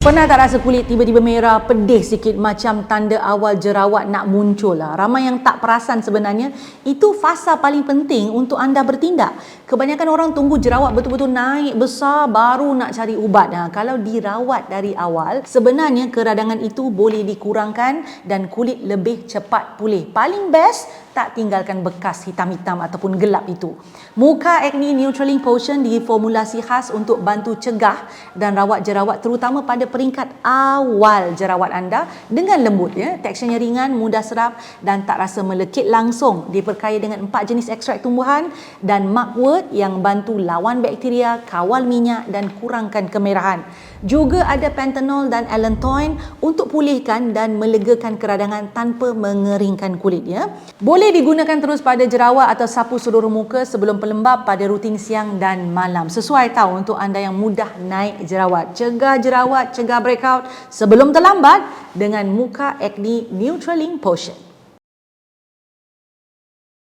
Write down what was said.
Pernah tak rasa kulit tiba-tiba merah, pedih sikit macam tanda awal jerawat nak muncul lah. Ramai yang tak perasan sebenarnya itu fasa paling penting untuk anda bertindak. Kebanyakan orang tunggu jerawat betul-betul naik besar baru nak cari ubat. Ha, kalau dirawat dari awal, sebenarnya keradangan itu boleh dikurangkan dan kulit lebih cepat pulih. Paling best tak tinggalkan bekas hitam-hitam ataupun gelap itu. Muka Acne Neutraling Potion diformulasi khas untuk bantu cegah dan rawat jerawat terutama pada peringkat awal jerawat anda dengan lembut ya. Teksturnya ringan, mudah serap dan tak rasa melekit langsung. Diperkaya dengan empat jenis ekstrak tumbuhan dan mugwort yang bantu lawan bakteria, kawal minyak dan kurangkan kemerahan. Juga ada pentanol dan allantoin untuk pulihkan dan melegakan keradangan tanpa mengeringkan kulit ya. Boleh digunakan terus pada jerawat atau sapu seluruh muka sebelum pelembab pada rutin siang dan malam. Sesuai tahu untuk anda yang mudah naik jerawat. Cegah jerawat, cegah breakout sebelum terlambat dengan Muka Acne Neutraling Potion.